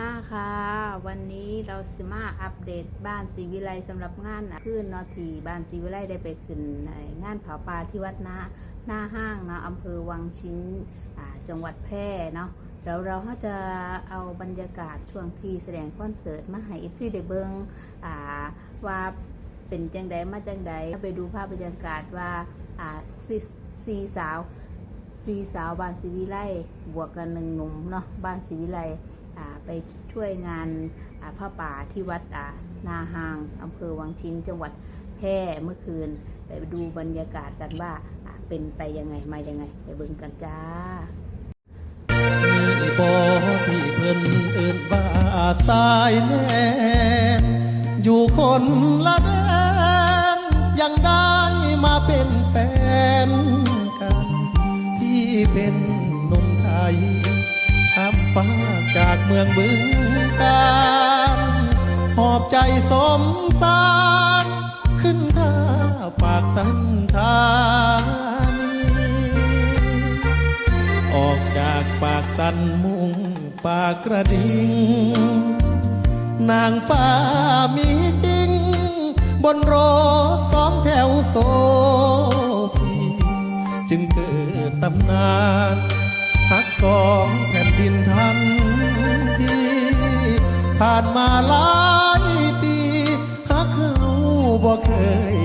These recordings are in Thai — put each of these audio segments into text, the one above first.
มาค่ะ วันนี้เราสิมาอัปเดตบ้านศรีวิไลสำหรับงานขึ้นเนาะที่บ้านศรีวิไลได้ไปขึ้นในงานเผาป่าที่วัดนาหน้าห้างเนาะอำเภอวังชิ้นจังหวัดแพร่เนาะเดี๋ยวเราจะเอาบรรยากาศช่วงที่แสดงคอนเสิร์ตมาให้เอฟซีได้เบิงอ่าว่าเป็นจังใดมาจังใดไปดูภาพบรรยากาศว่าอ่าซีสาวสีสาวบ้านศรีวิไลบวกกันหนึ่งหนุ่มเนาะบ้านศรีวิไล ไปช่วยงานอ่าผ้าป่าที่วัดนาหางอำเภอวังชิ้นจังหวัดแพร่เมื่อคืน ไปดูบรรยากาศกันว่าเป็นไปยังไงมายังไง ไปเบิ่งกันจ้าบ่ที่เพิ่นเอิ้นว่าสายแนนอยู่คนละแดนยังได้มาเป็นแฟนกัน ที่เป็นนมไทย ข้ามฟ้าจากเมืองบึงการหอบใจสมสารขึ้นท่าปากสันธานีออกจากปากสันมุงปากกระดิ่งนางฟ้ามีจริง บนโรถสองแถวโซฟีจึงเกิดตำนานหักสอง ดินทันทีผ่านมาหลายปีหากเขาบ่เคย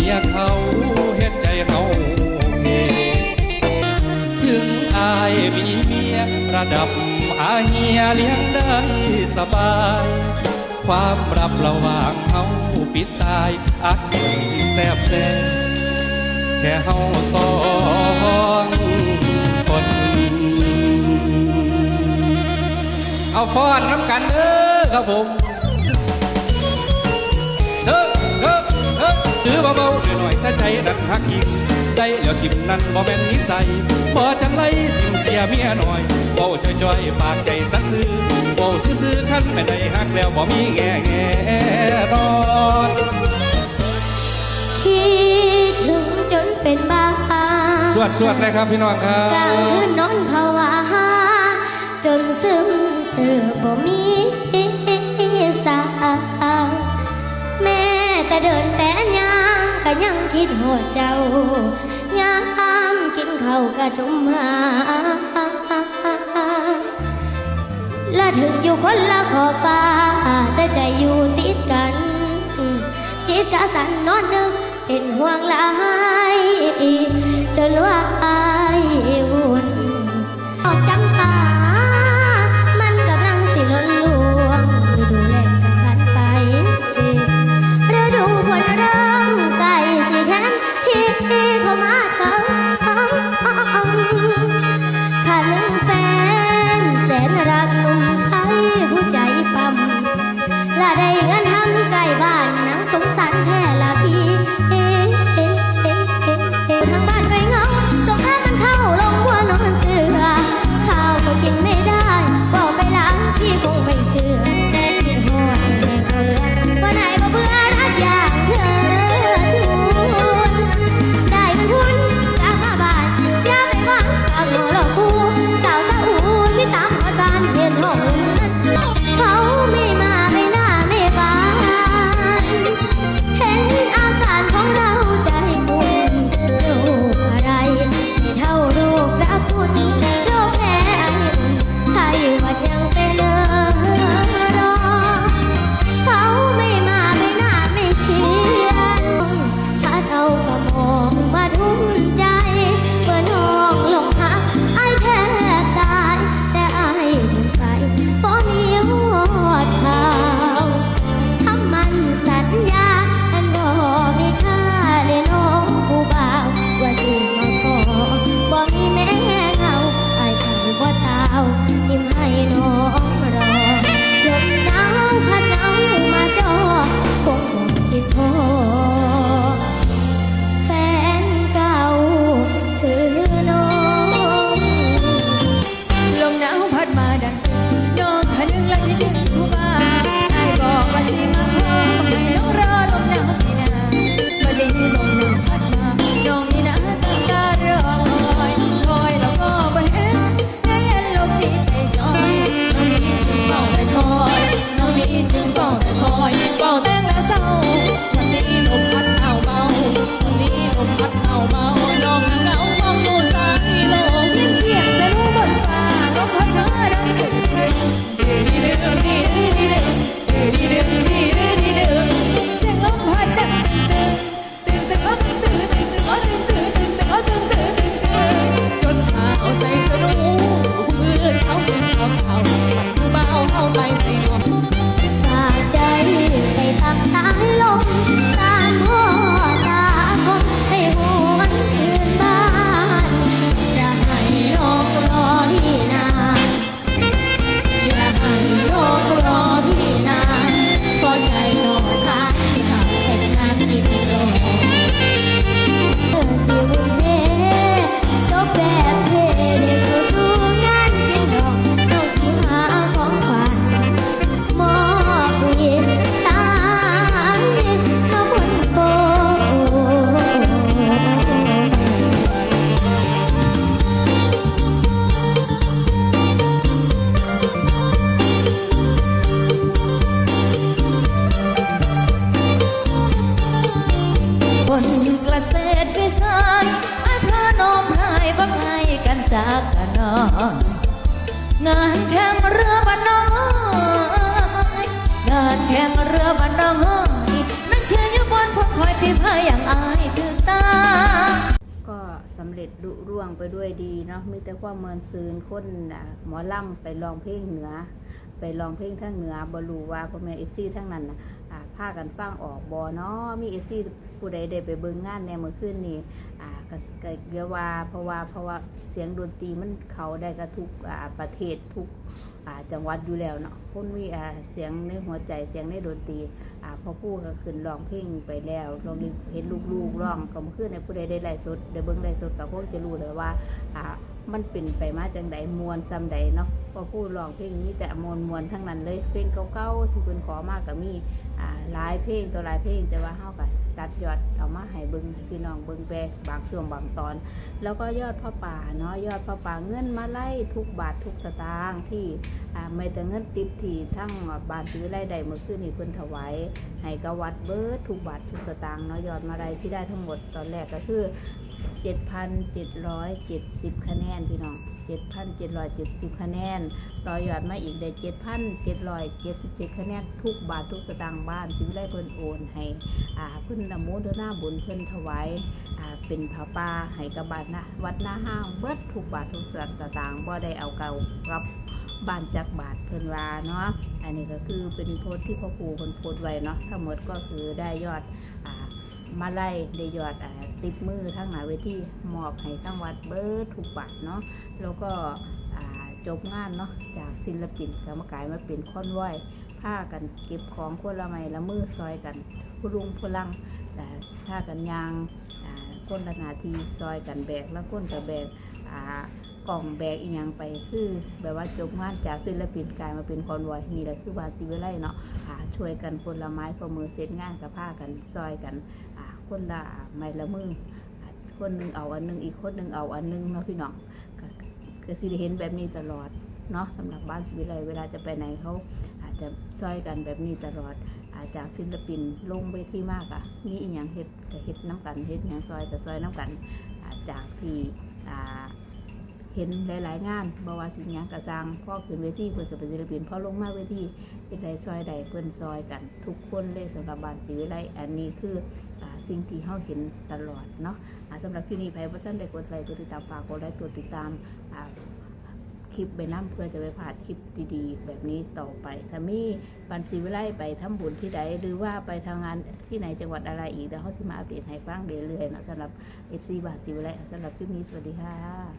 มียเขาเฮ็ดใจเฮาเพถึงอายมีเมียระดับอาเฮียเลี้ยงได้สบาย ความรับระหว่างเฮาปิดตายอักที่แซบแซ่แค่เฮาสองคนเอาฟ้อนน้ำกันเด้อครับผม น่อยๆแต่ใจดันหักยิงใจแล้วทิมนั้นบ่แม่นนิสัยบ่จังไรทิมเสียเมียหน่อยเว้าจ้อยๆปากใจสักซื่อเว้าซื่อๆคันไม่ได้หักแล้วบ่มีแง่แง่นอนคิดถึงจนเป็นบ้าสวดสวดเลยครับพี่น้องครักลางคืบนนอนภาวะจนซึมเสือบ่มีสางแม่แต่เดินแต่ยางก็ยัง คิดหอดเจ้ายามกินข้าวกะจมหาและถึงอยู่คนละขอบฟ้า แต่ใจอยู่ติดกัน จิตกะสันนอนนึกเป็นห่วงหลายจนว่าอายวุ่น ละได้เงินทำใกล้บ้าน ษตรวิสัยอาพระนมพายบังไงกันจากกันนอนงานแข่งเรือบันน้อยงานแข่งเรือบันน้อยนั่งเชื่ออยู่บนพนคอยพี่พายอย่างอายคือตา ก็สำเร็จลุร่วงไปด้วยดีเนาะมีแต่ความเมินซืนคนหมอล่ำไปลองเพลงเหนือ ไปลองเพลงทั้งเหนือบรูว่าพ่อแม่เอฟซีทั้งนั้นนะาพากันฟังออกบอเนาะมีเอฟซีผู้ใดได้ไปเบิ่งงานในเมื่อคืนนี้อ่าก็ก็เยาว่าเพราะว่าเพราะว่าเสียงดนตรีมันเขาได้กับทุกอ่าประเทศทุกอ่าจังหวัดอยู่แล้วเนาะคนมีอ่าเสียงในหัวใจเสียงในดนตรีอ่าพอพูดก็ขึ้นร้องเพลงไปแล้วลองเห็นลูกๆร้องก็เมื่อคืนในผู้ใดได้ไลฟ์สดได้เบิ่งไลฟ์สดก็คงจะรู้เลยว่าอ่า มันเป็นไปมาจังใดมวนซ้ำใดเนาะพอพูดร้องเพลงมีแต่มวนมวนๆทั้งนั้นเลยเพลงเก่าๆที่เพิ่นขอมากก็มีอ่าหลายเพลงตัวหลายเพลงแต่ว่าเฮาก็ตัดยอดเอามาให้เบิ่งให้พี่น้องเบิ่งไปบางช่วงบางตอน แล้วก็ยอดพ่อป่าเนาะยอดพ่อป่าเงินมาไล่ทุกบาททุกสตางค์ที่อ่าไม่แต่เงินติดที่ทั้งบาทซื้อไล่ใดเมื่อคืนนี้เพิ่นถวายให้กับวัดเบิดทุกบาททุกสตางค์เนาะยอดมาไล่ที่ได้ทั้งหมดตอนแรกก็คือ 7,770 คะแนนพี่น้อง 7,770 คะแนน ต่อยอดมาอีกได้ 7,777 คะแนน ทุกบาททุกสตางค์บ้านสิวิไลเพิ่นโอนให้อ่าเพิ่นนโมทนาบุญเพิ่นถวายอ่าเป็นผาป่าให้กับบ้านนะวัดหน้าห้างเบิดทุกบาททุกสตางค์บ่ได้เอาเก่ากับบ้านจักบาทเพิ่นว่าเนาะ อันนี้ก็คือเป็นโพสต์ที่พ่อครูเพิ่นโพสต์ไว้เนาะทั้งหมดก็คือได้ยอดอ่า มาไล่ได้ยอดอติปมือทั้งหนายเวทีมอบให้ทั้งวัดเบิร์ถูกบัตรเนาะแล้วก็จบงานเนาะจากศิลปินกรรมกายมาเป็นคอนวอยผ้ากันเก็บของคนละไม้ละมือซอยกันผู้ลุงผู้ลังแต่ผ้ากันยางอ่าคนละนาทีซอยกันแบกแล้วก้นกับแบกกล่องแบกอีกอย่างไปคือ แบบว่าจบงานจากศิลปินกลายมาเป็นคอนวอยนี่แหละคือบาซิเวไลเนาะช่วยกันคนละไม้คนมือเสร็จงานกับผ้ากันซอยกัน คนละไม้ละมืออ่าคนหนึ่งเอาอันหนึงอีกคนหนึ่งเอาอันหนึงเนาะพี่น้องก็ก็สิเห็นแบบนี้ตลอดเนาะสำหรับบ้านศิวิไลเวลาจะไปไหนเขาอาจจะซอยกันแบบนี้ตลอด อาจากศิลปินลงเวทีมากอะมีอีกอย่างเฮ็ดก็เฮ็ดน้ำกันเฮ็ดอย่างซอยก็ซอยน้ำกัน อาจากที่อ่าเห็นหลาย ๆ งานบ่ว่าสิ่งย่างกระซังพ่อขึ้นเวทีเพิ่นก็เป็นศิลปินพ่อลงมาเวทีเป็นใดซอยใดเพิ่อนซอยกัน ทุกคนเลยสำหรับบ้านศรีวิไลอันนี้คืออ สิ่งที่เขาเห็นตลอดเนาะสำหรับคลิปนี้ไผบ่ทันได้กดไลค์กดติดตามฝากกดไลค์กดติดตามคลิปไปน้ำเพื่อจะไปผ่านคลิปดีๆ แบบนี้ต่อไปถ้ามีบันสีวิไลไปทำบุญที่ใดหรือว่าไปทำงานที่ไหนจังหวัดอะไรอีกเดี๋ยวเขาจะมาอัปเดตให้ฟังเรื่อยๆเนาะสำหรับเอฟซีบาทสีวิไลสำหรับคลิปนี้สวัสดีค่ะ